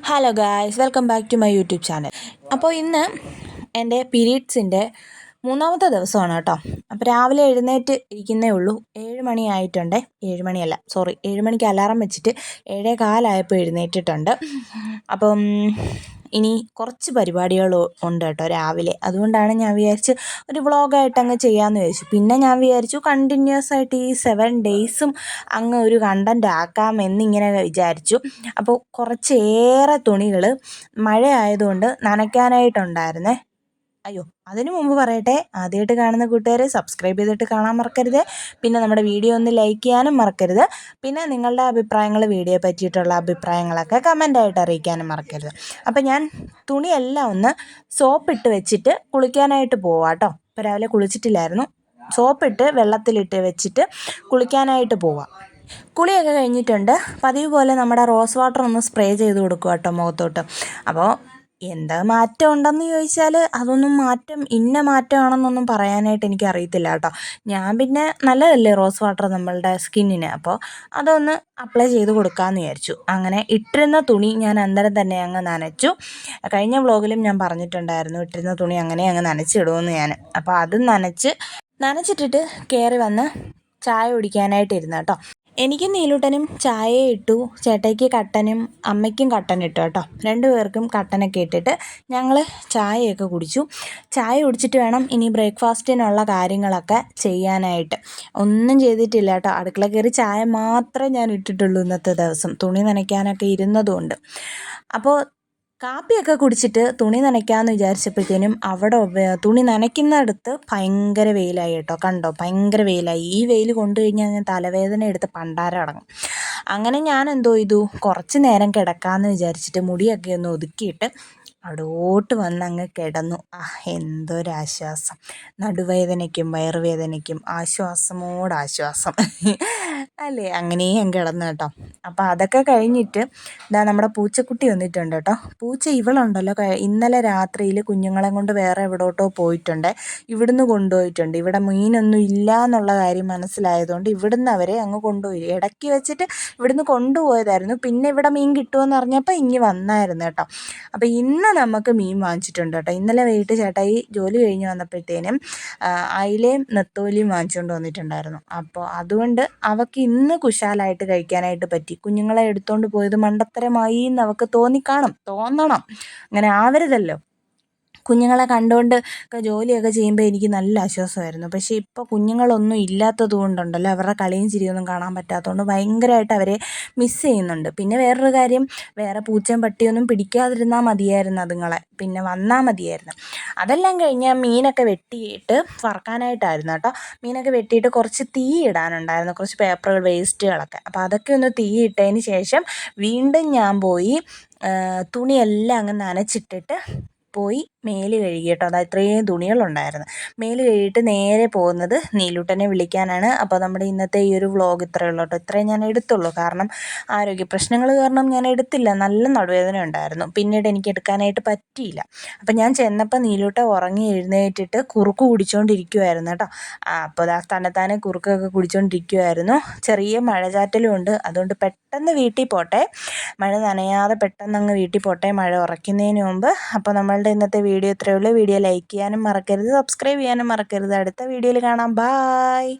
Hello guys welcome back to my YouTube channel അപ്പോൾ ഇന്ന് എന്റെ പീരീഡ്സിന്റെ മൂന്നാമത്തെ ദിവസമാണ് കേട്ടോ. അപ്പോൾ രാവിലെ എഴുന്നേറ്റ് ഇരിക്കുന്നേ ഉള്ളൂ. ഏഴ് മണിയായിട്ടുണ്ട് ഏഴ് മണിയല്ല സോറി ഏഴ് മണിക്ക് അലാറം വെച്ചിട്ട് ഏഴേ കാലായപ്പോൾ എഴുന്നേറ്റിട്ടുണ്ട്. അപ്പം ഇനി കുറച്ച് പരിപാടികൾ ഉണ്ട് കേട്ടോ രാവിലെ. അതുകൊണ്ടാണ് ഞാൻ വിചാരിച്ച് ഒരു വ്ളോഗായിട്ട് അങ്ങ് ചെയ്യാമെന്ന് വിചാരിച്ചു. പിന്നെ ഞാൻ വിചാരിച്ചു കണ്ടിന്യൂസ് ആയിട്ട് ഈ സെവൻ ഡേയ്സും അങ്ങ് ഒരു കണ്ടന്റ് ആക്കാം എന്നിങ്ങനെ വിചാരിച്ചു. അപ്പോൾ കുറച്ചേറെ തുണികൾ മഴ ആയതുകൊണ്ട് നനയ്ക്കാനായിട്ടുണ്ടായിരുന്നേ. അയ്യോ അതിനു മുമ്പ് പറയട്ടെ ആദ്യമായിട്ട് കാണുന്ന കൂട്ടുകാരെ സബ്സ്ക്രൈബ് ചെയ്തിട്ട് കാണാൻ മറക്കരുത്. പിന്നെ നമ്മുടെ വീഡിയോ ഒന്ന് ലൈക്ക് ചെയ്യാനും മറക്കരുത്. പിന്നെ നിങ്ങളുടെ അഭിപ്രായങ്ങൾ വീഡിയോ പറ്റിയിട്ടുള്ള അഭിപ്രായങ്ങളൊക്കെ കമന്റായിട്ട് അറിയിക്കാനും മറക്കരുത്. അപ്പം ഞാൻ തുണിയെല്ലാം ഒന്ന് സോപ്പിട്ട് വെച്ചിട്ട് കുളിക്കാനായിട്ട് പോവാം കേട്ടോ ഇപ്പോൾ രാവിലെ കുളിച്ചിട്ടില്ലായിരുന്നു. സോപ്പിട്ട് വെള്ളത്തിലിട്ട് വെച്ചിട്ട് കുളിക്കാനായിട്ട് പോവാം. കുളിയൊക്കെ കഴിഞ്ഞിട്ടുണ്ട്. പതിവ് പോലെ നമ്മുടെ റോസ് വാട്ടർ ഒന്ന് സ്പ്രേ ചെയ്ത് കൊടുക്കുക കേട്ടോ മുഖത്തോട്ട്. അപ്പോൾ എന്താ മാറ്റം ഉണ്ടെന്ന് ചോദിച്ചാൽ അതൊന്നും മാറ്റം ഇന്ന മാറ്റമാണെന്നൊന്നും പറയാനായിട്ട് എനിക്ക് അറിയത്തില്ല കേട്ടോ. ഞാൻ പിന്നെ നല്ലതല്ലേ റോസ് വാട്ടർ നമ്മളുടെ സ്കിന്നിന്. അപ്പോൾ അതൊന്ന് അപ്ലൈ ചെയ്ത് കൊടുക്കാമെന്ന് വിചാരിച്ചു. അങ്ങനെ ഇട്ടിരുന്ന തുണി ഞാൻ അന്നേരം തന്നെ അങ്ങ് നനച്ചു. കഴിഞ്ഞ വ്ളോഗിലും ഞാൻ പറഞ്ഞിട്ടുണ്ടായിരുന്നു ഇട്ടിരുന്ന തുണി അങ്ങനെ അങ്ങ് നനച്ചിടുമെന്ന് ഞാൻ. അപ്പോൾ അത് നനച്ച് നനച്ചിട്ടിട്ട് കയറി വന്ന് ചായ കുടിക്കാനായിട്ട് ഇരുന്നു കേട്ടോ. എനിക്കും നീലൂട്ടനും ചായ ഇട്ടു ചേട്ടയ്ക്ക് കട്ടനും അമ്മയ്ക്കും കട്ടൻ ഇട്ടു കേട്ടോ. രണ്ടു പേർക്കും കട്ടനൊക്കെ ഇട്ടിട്ട് ഞങ്ങൾ ചായയൊക്കെ കുടിച്ചു. ചായ കുടിച്ചിട്ട് വേണം ഇനി ബ്രേക്ക്ഫാസ്റ്റിനുള്ള കാര്യങ്ങളൊക്കെ ചെയ്യാനായിട്ട്. ഒന്നും ചെയ്തിട്ടില്ല കേട്ടോ. അടുക്കള കയറി ചായ മാത്രമേ ഞാൻ ഇട്ടിട്ടുള്ളൂ ഇന്നത്തെ ദിവസം. തുണി നനയ്ക്കാനൊക്കെ ഇരുന്നതുകൊണ്ട്. അപ്പോൾ കാപ്പിയൊക്കെ കുടിച്ചിട്ട് തുണി നനയ്ക്കാമെന്ന് വിചാരിച്ചപ്പോഴത്തേനും അവിടെ തുണി നനയ്ക്കുന്നിടത്ത് ഭയങ്കര വെയിലായി കേട്ടോ. കണ്ടോ? ഭയങ്കര വെയിലായി. ഈ വെയിൽ കൊണ്ടു കഴിഞ്ഞാൽ ഞാൻ തലവേദന എടുത്ത് പണ്ടാരം അടങ്ങും. അങ്ങനെ ഞാൻ എന്തോ ചെയ്തു? കുറച്ച് നേരം കിടക്കാമെന്ന് വിചാരിച്ചിട്ട് മുടിയൊക്കെ ഒന്ന് ഒതുക്കിയിട്ട് അവിടോട്ട് വന്ന് അങ്ങ് കിടന്നു. ആ എന്തൊരാശ്വാസം. നടുവേദനയ്ക്കും വയറുവേദനയ്ക്കും ആശ്വാസമോടാശ്വാസം. അല്ലേ? അങ്ങനെയും ഞാൻ കിടന്നു കേട്ടോ. അപ്പോൾ അതൊക്കെ കഴിഞ്ഞിട്ട് ദാ നമ്മുടെ പൂച്ചക്കുട്ടി വന്നിട്ടുണ്ട് കേട്ടോ. പൂച്ച ഇവളുണ്ടല്ലോ. ഇന്നലെ രാത്രിയിൽ കുഞ്ഞുങ്ങളെ കൊണ്ട് വേറെ എവിടോട്ടോ പോയിട്ടുണ്ട്. ഇവിടുന്ന് കൊണ്ടുപോയിട്ടുണ്ട്. ഇവിടെ മീനൊന്നും ഇല്ല എന്നുള്ള കാര്യം മനസ്സിലായതുകൊണ്ട് ഇവിടുന്ന് അവരെ അങ്ങ് കൊണ്ടുപോയി. ഇടയ്ക്ക് വെച്ചിട്ട് ഇവിടുന്ന് കൊണ്ടുപോയതായിരുന്നു. പിന്നെ ഇവിടെ മീൻ കിട്ടുമെന്ന് അറിഞ്ഞപ്പോൾ ഇങ്ങി വന്നായിരുന്നു കേട്ടോ. അപ്പോൾ ഇന്ന് നമുക്ക് മീൻ വാങ്ങിച്ചിട്ടുണ്ട് കേട്ടോ. ഇന്നലെ വൈകിട്ട് ചേട്ടായി ജോലി കഴിഞ്ഞ് വന്നപ്പോഴത്തേനും അയിലയും നെത്തോലിയും വാങ്ങിച്ചുകൊണ്ട് വന്നിട്ടുണ്ടായിരുന്നു. അപ്പോൾ അതുകൊണ്ട് അവക്ക് ഇന്ന് കുശാലായിട്ട് കഴിക്കാനായിട്ട് പറ്റി കുഞ്ഞുങ്ങളെ എടുത്തോണ്ട് പോയത് മണ്ടത്തരമായി എന്ന് അവൾക്ക് തോന്നിക്കാണും. തോന്നണം. അങ്ങനെ ആവരുതല്ലോ. കുഞ്ഞുങ്ങളെ കണ്ടുകൊണ്ട് ഒക്കെ ജോലിയൊക്കെ ചെയ്യുമ്പോൾ എനിക്ക് നല്ല ആശ്വാസമായിരുന്നു. പക്ഷേ ഇപ്പോൾ കുഞ്ഞുങ്ങളൊന്നും ഇല്ലാത്തത് കൊണ്ടുണ്ടല്ലോ അവരുടെ കളിയും ചിരിയൊന്നും കാണാൻ പറ്റാത്തതുകൊണ്ട് ഭയങ്കരമായിട്ട് അവരെ മിസ്സ് ചെയ്യുന്നുണ്ട്. പിന്നെ വേറൊരു കാര്യം വേറെ പൂച്ചയും പട്ടിയൊന്നും പിടിക്കാതിരുന്നാൽ മതിയായിരുന്നു അതുങ്ങളെ. പിന്നെ വന്നാൽ മതിയായിരുന്നു. അതെല്ലാം കഴിഞ്ഞ് മീനൊക്കെ വെട്ടിയിട്ട് വറക്കാനായിട്ടായിരുന്നു കേട്ടോ. മീനൊക്കെ വെട്ടിയിട്ട് കുറച്ച് തീ ഇടാനുണ്ടായിരുന്നു. കുറച്ച് പേപ്പറുകൾ വേസ്റ്റുകളൊക്കെ. അപ്പോൾ അതൊക്കെ ഒന്ന് തീ ഇട്ടതിന് ശേഷം വീണ്ടും ഞാൻ പോയി തുണിയെല്ലാം അങ്ങ് നനച്ചിട്ടിട്ട് പോയി മേൽ കഴുകി കേട്ടോ അതാ ഇത്രയും തുണികളുണ്ടായിരുന്നു. മേൽ കഴുകിയിട്ട് നേരെ പോകുന്നത് നീലൂട്ടനെ വിളിക്കാനാണ്. അപ്പോൾ നമ്മുടെ ഇന്നത്തെ ഈ ഒരു വ്ളോഗ് ഇത്രയേ ഉള്ളൂ കേട്ടോ. ഇത്രയും ഞാൻ എടുത്തുള്ളൂ. കാരണം ആരോഗ്യ പ്രശ്നങ്ങൾ കാരണം ഞാൻ എടുത്തില്ല. നല്ല നടുവേദന ഉണ്ടായിരുന്നു. പിന്നീട് എനിക്ക് എടുക്കാനായിട്ട് പറ്റിയില്ല. അപ്പോൾ ഞാൻ ചെന്നപ്പോൾ നീലൂട്ട ഉറങ്ങി എഴുന്നേറ്റിട്ട് കുറുക്ക് കുടിച്ചുകൊണ്ടിരിക്കുമായിരുന്നു കേട്ടോ. അപ്പോൾ ആ തന്നെത്താനെ കുറുക്കൊക്കെ കുടിച്ചുകൊണ്ടിരിക്കുമായിരുന്നു ചെറിയ മഴചാറ്റലും ഉണ്ട് അതുകൊണ്ട് പെട്ടെന്ന് വീട്ടിൽ പോട്ടെ. മഴ നനയാതെ പെട്ടെന്ന് അങ്ങ് വീട്ടിൽ പോട്ടെ. മഴ ഉറയ്ക്കുന്നതിന് മുമ്പ്. അപ്പോൾ നമ്മളുടെ ഇന്നത്തെ വീഡിയോ ഇത്രയേ ഉള്ളൂ. വീഡിയോ ലൈക്ക് ചെയ്യാനും മറക്കരുത്. സബ്സ്ക്രൈബ് ചെയ്യാനും മറക്കരുത്. അടുത്ത വീഡിയോയിൽ കാണാം. ബായ്